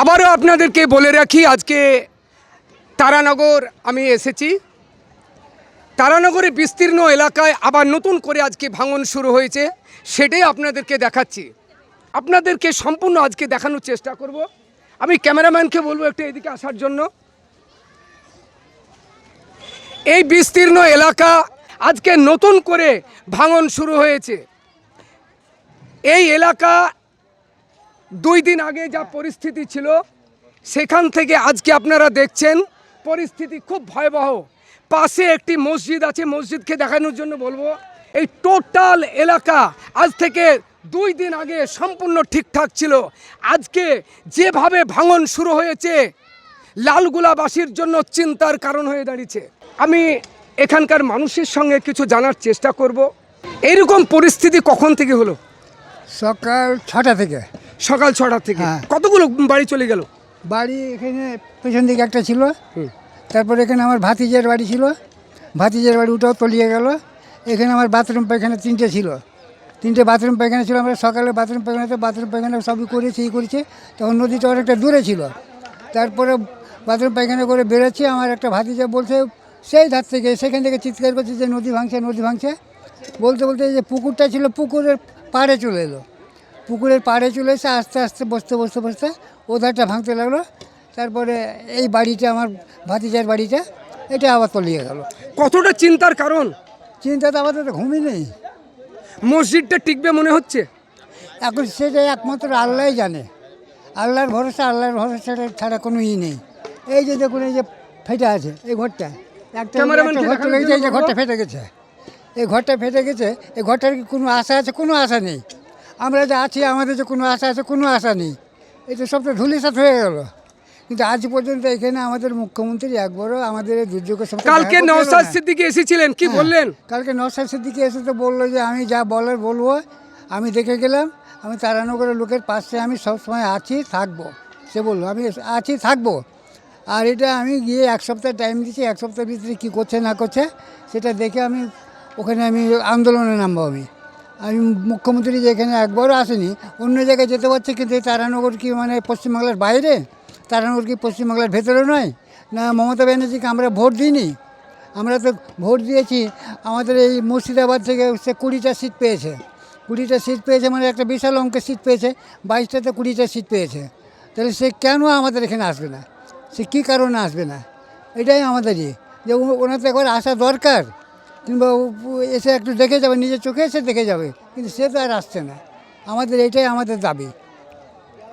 আবারও আপনাদেরকে বলে রাখি, আজকে তারানগর আমি এসেছি। তারানগরের বিস্তীর্ণ এলাকায় আবার নতুন করে আজকে ভাঙন শুরু হয়েছে, সেটাই আপনাদেরকে দেখাচ্ছি। আপনাদেরকে সম্পূর্ণ আজকে দেখানোর চেষ্টা করব। আমি ক্যামেরাম্যানকে বলব একটু এদিকে আসার জন্য। এই বিস্তীর্ণ এলাকা আজকে নতুন করে ভাঙন শুরু হয়েছে। এই এলাকা দুই দিন আগে যা পরিস্থিতি ছিল সেখান থেকে আজকে আপনারা দেখছেন পরিস্থিতি খুব ভয়াবহ। পাশে একটি মসজিদ আছে মসজিদকে দেখানোর জন্য বলব। এই টোটাল এলাকা আজ থেকে দুই দিন আগে সম্পূর্ণ ঠিকঠাক ছিল। আজকে যেভাবে ভাঙন শুরু হয়েছে লালগুলাবাসীর জন্য চিন্তার কারণ হয়ে দাঁড়িয়েছে। আমি এখানকার মানুষের সঙ্গে কিছু জানার চেষ্টা করব। এরকম পরিস্থিতি কখন থেকে হলো? সকাল ছটা থেকে। সকাল ছটা থেকে। হ্যাঁ। কতগুলো বাড়ি চলে গেল? বাড়ি এখানে পেছন দিকে একটা ছিল। তারপরে এখানে আমার ভাতিজের বাড়ি ছিল। ভাতিজের বাড়ি ওটাও তলিয়ে গেল। এখানে আমার বাথরুম পায়খানা তিনটে ছিল। তিনটে বাথরুম পায়খানা ছিল। আমরা সকালে বাথরুম পায়খানাতে বাথরুম পায়খানা সবই করেছি এই করেছে। তখন নদীটা অনেকটা দূরে ছিল। তারপরে বাথরুম পায়খানা করে বেরোচ্ছি। আমার একটা ভাতিজা বলছে সেই ধার থেকে সেখান থেকে চিৎকার করছে যে নদী ভাঙছে নদী ভাঙছে। বলতে বলতে এই যে পুকুরটা ছিল পুকুরের পাড়ে চলে এলো। পুকুরের পাড়ে চলে এসে আস্তে আস্তে বসতে বসতে বসতে ওধারটা ভাঙতে লাগল। তারপরে এই বাড়িটা আমার ভাতিজার বাড়িটা এটা আবার তলিয়ে গেল। কতটা চিন্তার কারণ? চিন্তা তো আমাদের তো ঘুমই নেই। মসজিদটা টিকবে মনে হচ্ছে? এখন সেটা একমাত্র আল্লাহই জানে। আল্লাহর ভরসা আল্লাহর ভরসা ছাড়া কোনো ই নেই। এই যে দেখুন এই যে ফেটে আছে এই ঘরটা। একটা ক্যামেরাম্যানকে একটা ঘর দেখানোর চলে গেছে, এই যে ঘরটা ফেটে গেছে। এই ঘরটা ফেটে গেছে এই ঘরটার কি কোনো আশা আছে? কোনো আশা নেই। আমরা যে আছি আমাদের যে কোনো আশা আছে কোনো আশা নেই। এটা সব তো ধুলিসাত হয়ে গেল। কিন্তু আজ পর্যন্ত এখানে আমাদের মুখ্যমন্ত্রী একবারও আমাদের দুর্যোগের সময় কালকে নওসাদ সিদ্দিকি এসেছিলেন কি বললেন? কালকে নসার সিদ্দিকি এসে তো বলল যে আমি যা বলার বলব আমি দেখে গেলাম আমি তারানগরের লোকের পাশে আমি সবসময় আছি থাকব। সে বলল আমি আছি থাকব। আর এটা আমি গিয়ে এক সপ্তাহ টাইম দিচ্ছি এক সপ্তাহের ভিতরে কী করছে না করছে সেটা দেখে আমি ওখানে আমি আন্দোলনে নামবো আমি। আমি মুখ্যমন্ত্রী যে এখানে একবারও আসেনি, অন্য জায়গায় যেতে পারছে কিন্তু এই তারানগর কি মানে পশ্চিমবাংলার বাইরে? তারানগর কি পশ্চিমবাংলার ভেতরে নয়? না, মমতা ব্যানার্জিকে আমরা ভোট দিইনি। আমরা তো ভোট দিয়েছি, আমাদের এই মুর্শিদাবাদ থেকে সে কুড়িটা সিট পেয়েছে। কুড়িটা সিট পেয়েছে মানে একটা বিশাল অঙ্কের সিট পেয়েছে, বাইশটাতে কুড়িটা সিট পেয়েছে। তাহলে সে কেন আমাদের এখানে আসবে না? সে কী কারণে আসবে না? এটাই আমাদের ইয়ে। যে ওনার তো একবার আসা দরকার। কিংবা এসে একটু দেখে যাবে নিজের চোখে এসে দেখে যাবে। কিন্তু সে তো আর আসছে না। আমাদের এইটাই আমাদের দাবি।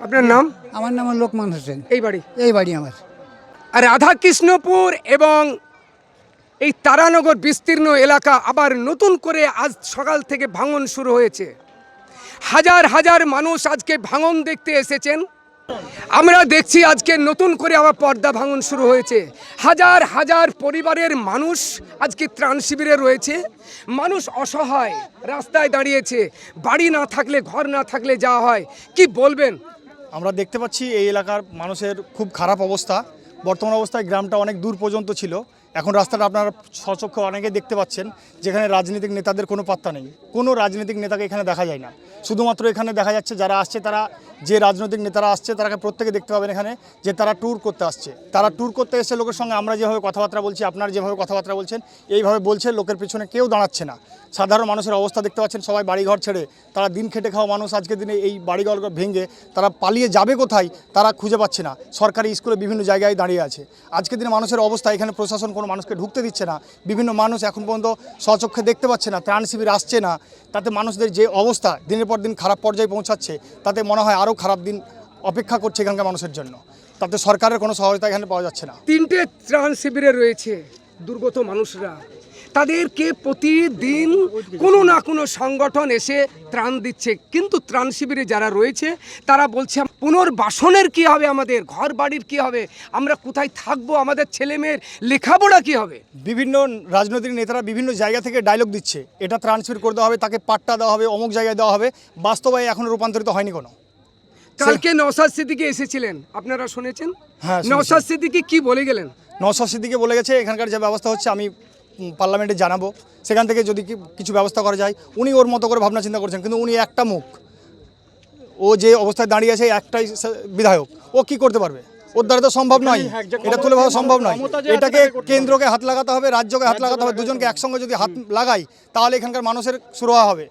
আপনার নাম? আমার নাম লোকমান হোসেন। এই বাড়ি? এই বাড়ি আমার। আর রাধাকৃষ্ণপুর এবং এই তারানগর বিস্তীর্ণ এলাকা আবার নতুন করে আজ সকাল থেকে ভাঙন শুরু হয়েছে। হাজার হাজার মানুষ আজকে ভাঙন দেখতে এসেছেন। আমরা দেখছি আজকে নতুন করে আবার পর্দা ভাঙন শুরু হয়েছে। হাজার হাজার পরিবারের মানুষ আজকে ত্রাণ শিবিরে রয়েছে। মানুষ অসহায়, রাস্তায় দাঁড়িয়েছে। বাড়ি না থাকলে, ঘর না থাকলে যা হয়। কি বলবেন? আমরা দেখতে পাচ্ছি এই এলাকার মানুষের খুব খারাপ অবস্থা। বর্তমান অবস্থায় গ্রামটা অনেক দূর পর্যন্ত ছিল। এখন রাস্তাটা আপনারা সচক্ষে অনেকে দেখতে পাচ্ছেন, যেখানে রাজনৈতিক নেতাদের কোনো পাত্তা নেই। কোনো রাজনৈতিক নেতাকে এখানে দেখা যায় না। শুধুমাত্র এখানে দেখা যাচ্ছে যারা আসছে, তারা যে রাজনৈতিক নেতারা আসছে, তারাকে প্রত্যেকে দেখতে পাবেন এখানে যে তারা ট্যুর করতে আসছে। তারা ট্যুর করতে এসে লোকের সঙ্গে আমরা যেভাবে কথাবার্তা বলছি, আপনারা যেভাবে কথাবার্তা বলছেন, এইভাবে বলছে, লোকের পিছনে কেউ দাঁড়াচ্ছে না। সাধারণ মানুষের অবস্থা দেখতে পাচ্ছেন, সবাই বাড়িঘর ছেড়ে। তারা দিন খেটে খাওয়া মানুষ আজকের দিনে এই বাড়িঘর ভেঙে তারা পালিয়ে যাবে কোথায়, তারা খুঁজে পাচ্ছে না। সরকারি স্কুলে বিভিন্ন জায়গায় দাঁড়িয়ে আছে। আজকের দিনে মানুষের অবস্থা, এখানে প্রশাসন কোনো মানুষকে ঢুকতে দিচ্ছে না। বিভিন্ন মানুষ এখন পর্যন্ত স্বচক্ষে দেখতে পাচ্ছে না, ত্রাণ শিবির আসছে না। তাতে মানুষদের যে অবস্থা দিনের পর দিন খারাপ পর্যায়ে পৌঁছাচ্ছে, তাতে মনে হয় আরও খারাপ দিন অপেক্ষা করছে এখানকার মানুষের জন্য। তাতে সরকারের কোনো সহায়তা এখানে পাওয়া যাচ্ছে না। তিনটে ত্রাণ শিবিরে রয়েছে দুর্গত মানুষরা। তাদেরকে প্রতিদিন কোনো না কোনো সংগঠন এসে ত্রাণ দিচ্ছে। কিন্তু ত্রাণ শিবিরে যারা রয়েছে তারা বলছে পুনর্বাসনের কি হবে আমাদের? ঘর বাড়ির কি হবে? আমরা কোথায় থাকব? আমাদের ছেলে মেয়ের লেখাপড়া কি হবে? বিভিন্ন রাজনৈতিক নেতারা বিভিন্ন জায়গা থেকে ডায়লগ দিচ্ছে। এটা ট্রান্সফার করে দেওয়া হবে তাকে পাট্টা দেওয়া হবে অমুক জায়গায় দেওয়া হবে। বাস্তবায় এখনও রূপান্তরিত হয়নি কোনো। কালকে নওসাদ সিদ্দিকি এসেছিলেন আপনারা শুনেছেন? হ্যাঁ। নওসাদ সিদ্দিকি কি বলে গেলেন? নশো সিদ্দিকে বলে গেছে এখানকার যে ব্যবস্থা হচ্ছে আমি পার্লামেন্টে জানাব। সেখান থেকে যদি কিছু ব্যবস্থা করা যায় উনি ওর মতো করে ভাবনা চিন্তা করছেন কিন্তু উনি একটা মুখ। ও যে অবস্থায় দাঁড়িয়ে আছে একটাই বিধায়ক। ও কি করতে পারবে? ওর দ্বারা তো সম্ভব নয়। এটা তুলে ভাবা সম্ভব নয়। এটাকে কেন্দ্রকে হাত লাগাতে হবে রাজ্যকে হাত লাগাতে হবে দুজনকে একসঙ্গে যদি হাত লাগাই তাহলে এখানকার মানুষের শুরু হবে।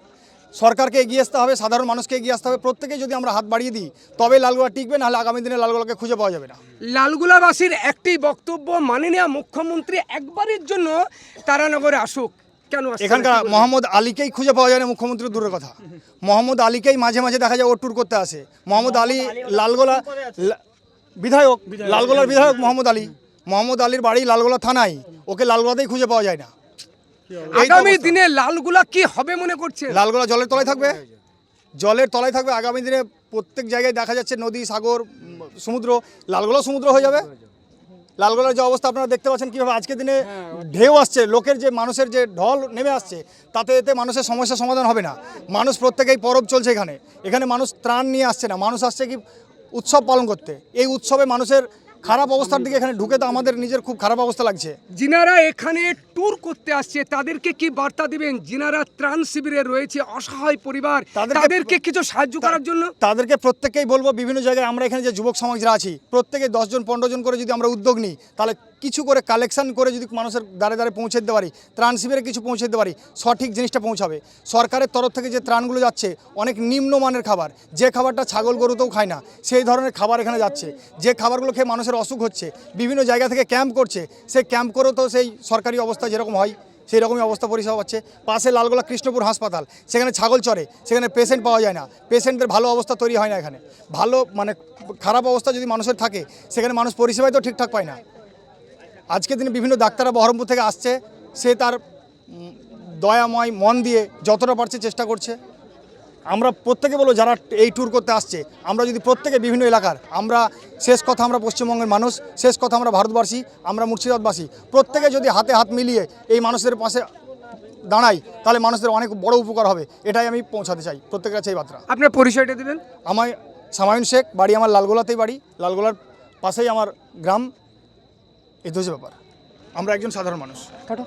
সরকারকে এগিয়ে আসতে হবে সাধারণ মানুষকে এগিয়ে আসতে হবে। প্রত্যেকে যদি আমরা হাত বাড়িয়ে দিই তবে লালগোলা টিকবে নাহলে আগামী দিনে লালগোলাকে খুঁজে পাওয়া যাবে না। লালগুলাবাসীর একটি বক্তব্য মাননীয় মুখ্যমন্ত্রী একবারের জন্য তারানগরে আসুক। কেন এখানকার? মোহাম্মদ আলীকেই খুঁজে পাওয়া যায় না মুখ্যমন্ত্রী দূরের কথা। মোহাম্মদ আলীকেই মাঝে মাঝে দেখা যায় ও ট্যুর করতে আসে। মোহাম্মদ আলী লালগোলা বিধায়ক লালগোলার বিধায়ক মোহাম্মদ আলী। মোহাম্মদ আলীর বাড়ি লালগোলা থানায়। ওকে লালগোলাতেই খুঁজে পাওয়া যায় না। আগামী দিনে লালগুলা কি হবে মনে করছে লালগোলা জলের তলায় থাকবে। জলের তলায় থাকবে। আগামী দিনে প্রত্যেক জায়গায় দেখা যাচ্ছে নদী সাগর সমুদ্র লালগোলা সমুদ্র হয়ে যাবে। লালগোলার যে অবস্থা আপনারা দেখতে পাচ্ছেন কীভাবে আজকের দিনে ঢেউ আসছে লোকের যে মানুষের যে ঢল নেমে আসছে তাতে এতে মানুষের সমস্যার সমাধান হবে না। মানুষ প্রত্যেকেই পরব চলছে এখানে। এখানে মানুষ ত্রাণ নিয়ে আসছে না। মানুষ আসছে কি উৎসব পালন করতে। এই উৎসবে মানুষের খারাপ অবস্থার দিকে এখানে ঢুকে তো আমাদের নিজের খুব খারাপ অবস্থা লাগছে। যিনারা এখানে ট্যুর করতে আসছে। তাদেরকে কি বার্তা দিবেন? যিনারা ত্রাণ শিবিরে রয়েছে অসহায় পরিবার। তাদেরকে- কিছু সাহায্য করার জন্য? তাদেরকে প্রত্যেককেই বলব বিভিন্ন জায়গায় আমরা এখানে যে যুবক সমাজরা আছি প্রত্যেকে দশজন পনেরো জন করে যদি আমরা উদ্যোগ নিই তাহলে কিছু করে কালেকশন করে যদি মানুষের দ্বারে দ্বারে পৌঁছে দিতে পারি, ত্রাণ শিবিরে কিছু পৌঁছে দিতে পারি, সঠিক জিনিসটা পৌঁছাবে। সরকারের তরফ থেকে যে ত্রাণগুলো যাচ্ছে, অনেক নিম্নমানের খাবার, যে খাবারটা ছাগল গরুতেও খায় না, সেই ধরনের খাবার এখানে যাচ্ছে। যে খাবারগুলো খেয়ে মানুষের অসুখ হচ্ছে, বিভিন্ন জায়গা থেকে ক্যাম্প করছে, সেই ক্যাম্প করেও তো সেই সরকারি অবস্থা যেরকম হয়, সেই রকমই অবস্থা পরিষেবা পাচ্ছে। পাশে লালগোলা কৃষ্ণপুর হাসপাতাল, সেখানে ছাগল চড়ে সেখানে পেশেন্ট পাওয়া যায় না। পেশেন্টদের ভালো অবস্থা তৈরি হয় না এখানে। ভালো মানে খারাপ অবস্থা যদি মানুষের থাকে, সেখানে মানুষ পরিষেবাই তো ঠিকঠাক পায় না। আজকের দিনে বিভিন্ন ডাক্তাররা বহরমপুর থেকে আসছে সে তার দয়াময় মন দিয়ে যতটা পারছে চেষ্টা করছে। আমরা প্রত্যেকে বলব যারা এই ট্যুর করতে আসছে আমরা যদি প্রত্যেকে বিভিন্ন এলাকার আমরা শেষ কথা আমরা পশ্চিমবঙ্গের মানুষ শেষ কথা আমরা ভারতবাসী আমরা মুর্শিদাবাদবাসী প্রত্যেকে যদি হাতে হাত মিলিয়ে এই মানুষদের পাশে দাঁড়াই তাহলে মানুষদের অনেক বড় উপকার হবে এটাই আমি পৌঁছাতে চাই প্রত্যেকের কাছে এই বার্তা। আপনার পরিচয়টা দিবেন? আমার সামায়ুন শেখ বাড়ি আমার লালগোলাতেই বাড়ি লালগোলার পাশেই আমার গ্রাম এই হচ্ছে ব্যাপার। আমরা একজন সাধারণ মানুষ। কাটো।